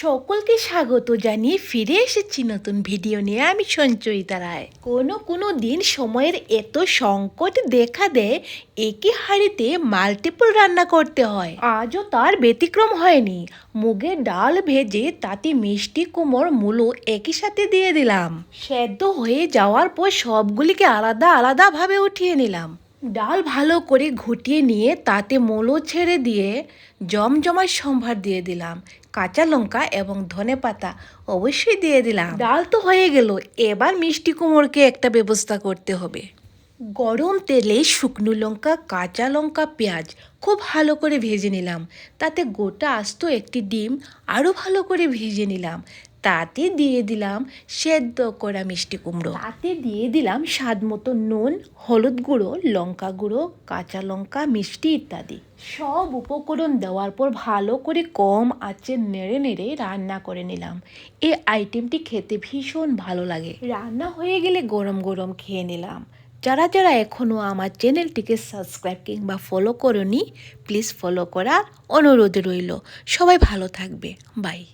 সকলকে স্বাগত জানিয়ে ফিরে এসেছি নতুন ভিডিও নিয়ে। আমি সঞ্চয়িতা রায়। কোনো কোনো দিন সময়ের এত সংকট দেখা দেয় একই হাঁড়িতে মাল্টিপল রান্না করতে হয়। আজও তার ব্যতিক্রম হয়নি। মুগের ডাল ভেজে তাতে মিষ্টি, কুমড়, মূলো একই সাথে দিয়ে দিলাম। সেদ্ধ হয়ে যাওয়ার পর সবগুলিকে আলাদা, আলাদাভাবে উঠিয়ে নিলাম। ডাল ভালো করে ঘুটিয়ে নিয়ে তাতে মোলো ছেড়ে দিয়ে জমজমার সম্ভার দিয়ে দিলাম। কাঁচা লঙ্কা এবং ধনে পাতা অবশ্যই দিয়ে দিলাম। ডাল তো হয়ে গেল, এবার মিষ্টি কুমড়োকে একটা ব্যবস্থা করতে হবে। গরম তেলে শুকনো লঙ্কা, কাঁচা লঙ্কা, পেঁয়াজ খুব ভালো করে ভেজে নিলাম। তাতে গোটা আস্ত একটি ডিম আরও ভালো করে ভেজে নিলাম। তাতে দিয়ে দিলাম সেদ্ধ করা মিষ্টি কুমড়ো। তাতে দিয়ে দিলাম স্বাদ মতো নুন, হলুদ গুঁড়ো, লঙ্কা গুঁড়ো, কাঁচা লঙ্কা, মিষ্টি ইত্যাদি। সব উপকরণ দেওয়ার পর ভালো করে কম আঁচে নেড়ে নেড়ে রান্না করে নিলাম। এই আইটেমটি খেতে ভীষণ ভালো লাগে। রান্না হয়ে গেলে গরম গরম খেয়ে নিলাম। যারা যারা এখনও আমার চ্যানেলটিকে সাবস্ক্রাইব কিংবা ফলো করনি, প্লিজ ফলো করার অনুরোধ রইল। সবাই ভালো থাকবে। বাই।